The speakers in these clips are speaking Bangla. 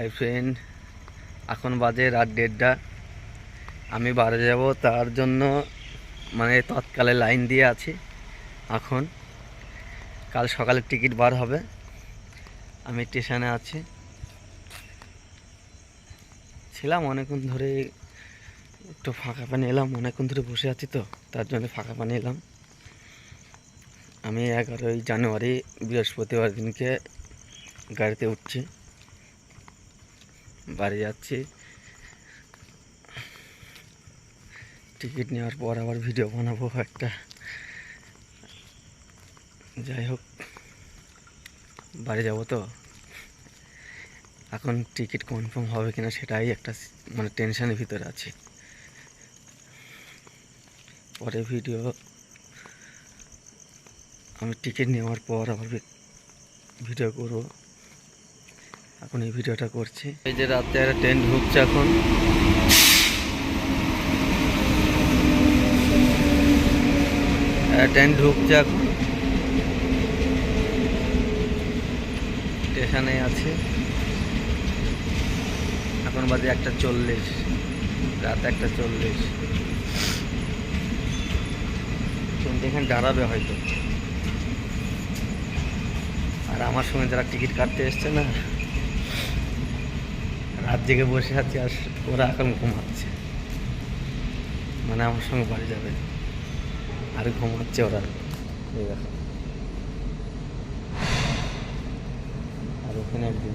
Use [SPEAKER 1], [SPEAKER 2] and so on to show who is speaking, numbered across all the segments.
[SPEAKER 1] হাই ফ্রেন্ড এখন বাজে রাত দেড়টা। আমি বাড়ি যাব, তার জন্য মানে তৎকালে লাইন দিয়ে আছি এখন। কাল সকালে টিকিট বার হবে। আমি স্টেশনে আছি। ছিলাম অনেকক্ষণ ধরে, একটু ফাঁকা পানি এলাম, অনেকক্ষণ ধরে বসে আছি তো, তার জন্য ফাঁকা পানি এলাম। আমি এগারোই জানুয়ারি বৃহস্পতিবার দিনকে গাড়িতে উঠছি। বাড়ি যাচ্ছি। টিকিট নেওয়ার পর আবার ভিডিও বানাবো একটা। যাই হোক, বাড়ি যাব তো। এখন টিকিট কনফার্ম হবে কিনা সেটাই একটা মানে টেনশনের ভিতরে আছে। পরে ভিডিও আমি টিকিট নেওয়ার পর আবার ভিডিও করব। এখন এই ভিডিওটা করছি। এই যে রাতে একটা ট্রেন ঢুকছে এখন। ট্রেন ঢুকছে এখন। স্টেশনে আছে। এখন বাজে একটা চল্লিশ। রাত একটা চল্লিশ। ট্রেনটা এখানে দাঁড়াবে হয়তো। আর আমার সঙ্গে যারা টিকিট কাটতে এসছে না রাত জেগে বসে আছি আর ওরা এখন ঘুমাচ্ছে। মানে আমার সঙ্গে বাড়ি যাবে। আর ঘুমাচ্ছে ওরা। এই দেখো। আর ওখানে একদিন।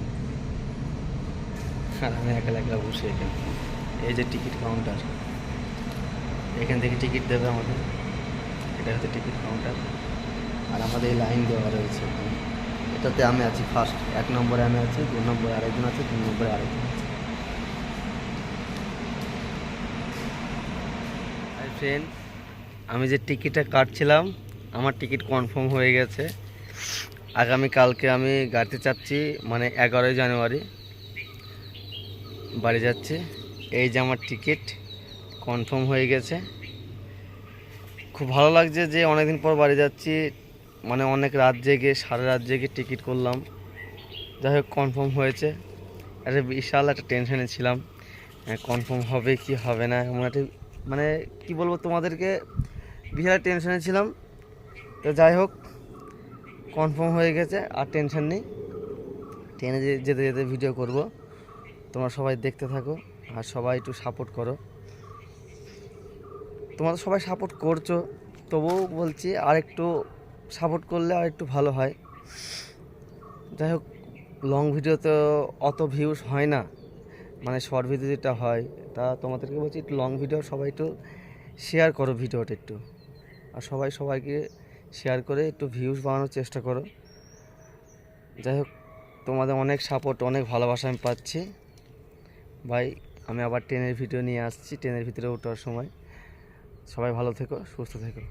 [SPEAKER 1] আর আমি একা একা বসে এখানে। এই যে টিকিট কাউন্টার। এখান থেকে টিকিট দেবে আমাদের। এটা হচ্ছে টিকিট কাউন্টার। আর আমাদের এই লাইন দেওয়া রয়েছে এটাতে আমি আছি ফার্স্ট। এক নম্বরে আমি আছি, দু নম্বরে আরেকজন আছে, তিন নম্বরে আরেকজন আছে হাই ফ্রেন্ড আমি যে টিকিটটা কাটছিলাম, আমার টিকিট কনফার্ম হয়ে গেছে। আগামী কালকে আমি গাড়িতে চাচ্ছি মানে এগারোই জানুয়ারি। বাড়ি যাচ্ছি। এই যে আমার টিকিট কনফার্ম হয়ে গেছে। খুব ভালো লাগছে যে অনেকদিন পর বাড়ি যাচ্ছি মানে অনেক রাত জেগে, সারা রাত জেগে টিকিট করলাম। যাই হোক কনফার্ম হয়েছে। একটা বিশাল একটা টেনশনে ছিলাম। কনফার্ম হবে কি হবে না, এমন একটা মানে কি বলব তোমাদেরকে, বিশাল টেনশনে ছিলাম। তো যাই হোক কনফার্ম হয়ে গেছে, আর টেনশন নেই। ট্রেনে যেতে যেতে ভিডিও করব। তোমরা সবাই দেখতে থাকো, আর সবাই একটু সাপোর্ট করো। তোমরা সবাই সাপোর্ট করছ, তবুও বলছি আর একটু সাপোর্ট করলে আর একটু ভালো হয়। যাই হোক লং ভিডিও তো অত ভিউজ হয় না। মানে শর্ট ভিডিও যেটা হয় তা তোমাদেরকে বলছি, একটু লং ভিডিও সবাই একটু শেয়ার করো ভিডিওটা একটু। আর সবাই সবাইকে শেয়ার করে একটু ভিউজ বাড়ানোর চেষ্টা করো। যাই হোক, তোমাদের অনেক সাপোর্ট অনেক ভালোবাসা আমি পাচ্ছি। ভাই, আমি আবার ট্রেনের ভিডিও নিয়ে আসছি ট্রেনের ভিতরে ওঠার সময়। সবাই ভালো থেকো, সুস্থ থেকো।